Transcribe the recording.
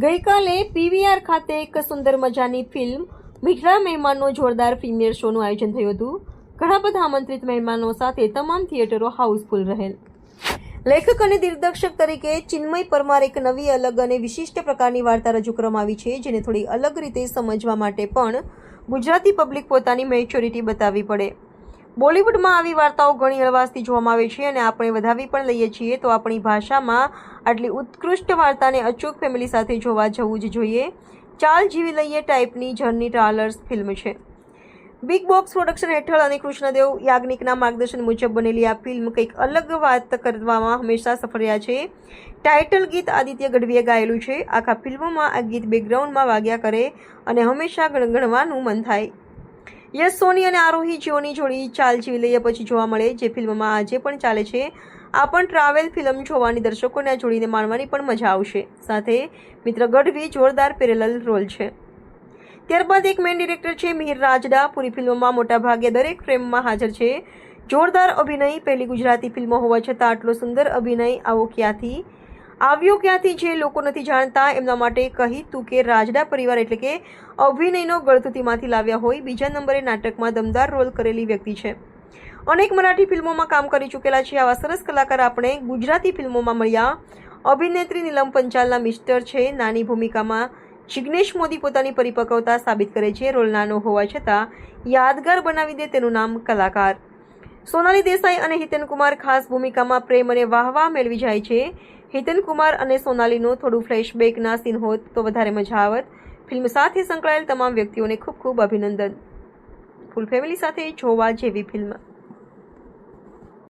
ગઈકાલે પીવીઆર ખાતે એક સુંદર મજાની ફિલ્મ મીઠડા મહેમાનનો જોરદાર પ્રીમિયર શોનું આયોજન થયું હતું. ઘણા બધા આમંત્રિત મહેમાનો સાથે તમામ થિયેટરો હાઉસફુલ રહેલ. લેખક અને દિગ્દર્શક તરીકે ચિન્મય પરમાર એક નવી અલગ અને વિશિષ્ટ પ્રકારની વાર્તા રજૂ કરવામાં આવી છે, જેને થોડી અલગ રીતે સમજવા માટે પણ ગુજરાતી પબ્લિક પોતાની મેચ્યોરિટી બતાવવી પડે. બોલિવૂડમાં આવી વાર્તાઓ ઘણી હળવાશથી જોવામાં આવે છે અને આપણે વધાવી પણ લઈએ છીએ, તો આપણી ભાષામાં આટલી ઉત્કૃષ્ટ વાર્તાને અચૂક ફેમિલી સાથે જોવા જવું જ જોઈએ. ચાલ જીવી લઈએ ટાઈપની જર્ની ટ્રાલર્સ ફિલ્મ છે. બિગ બોક્સ પ્રોડક્શન હેઠળ અને કૃષ્ણદેવ યાજ્ઞિકના માર્ગદર્શન મુજબ બનેલી આ ફિલ્મ કંઈક અલગ વાત કરવામાં હંમેશા સફળ રહ્યા છે. ટાઇટલ ગીત આદિત્ય ગઢવીએ ગાયેલું છે. આખા ફિલ્મમાં આ ગીત બેકગ્રાઉન્ડમાં વાગ્યા કરે અને હંમેશા ગણગણવાનું મન થાય. યશ સોની અને આરોહી જીઓની જોડી ચાલ જીવી લઈએ પછી જોવા મળે જે ફિલ્મમાં આજે પણ ચાલે છે. આ પણ ટ્રાવેલ ફિલ્મ જોવાની દર્શકોને આ જોડીને માણવાની પણ મજા આવશે. સાથે મિત્ર ગઢવી જોરદાર પેરેલલ રોલ છે. ત્યારબાદ એક મેઇન ડિરેક્ટર છે મિહિર રાજડા. પૂરી ફિલ્મમાં મોટાભાગે દરેક ફ્રેમમાં હાજર છે. જોરદાર અભિનય, પહેલી ગુજરાતી ફિલ્મ હોવા છતાં આટલો સુંદર અભિનય આવો ક્યાંથી? આવ્યો ક્યાંથી જે લોકો નથી જાણતા. એમના માટે કહી તું કે રાજડા પરિવાર એટલે કે અભિનયનો ગળથુતીમાંથી લાવ્યા હોય, બીજા નંબરે નાટકમાં દમદાર રોલ કરેલી વ્યક્તિ છે. અનેક મરાઠી ફિલ્મોમાં કામ કરી ચૂકેલા છે. આવા સરસ કલાકાર આપણે ગુજરાતી ફિલ્મોમાં મળ્યા. અભિનેત્રી નીલમ પંચાલના મિસ્ટર છે. નાની ભૂમિકામાં જિગ્નેશ મોદી પોતાની પરિપક્વતા સાબિત કરે છે. રોલ નાનો હોવા છતાં યાદગાર બનાવી દે તેનું નામ કલાકાર. સોનાલી દેસાઈ અને હિતેન કુમાર ખાસ ભૂમિકામાં પ્રેમ અને વાહવાહ મેળવી જાય છે. હિતેન કુમાર અને સોનાલીનું થોડું ફ્લેશબેકના સીન હોત તો વધારે મજા આવત. ફિલ્મ સાથે સંકળાયેલ તમામ વ્યક્તિઓને ખૂબ ખૂબ અભિનંદન. ફૂલ ફેમિલી સાથે જોવા જેવી ફિલ્મ.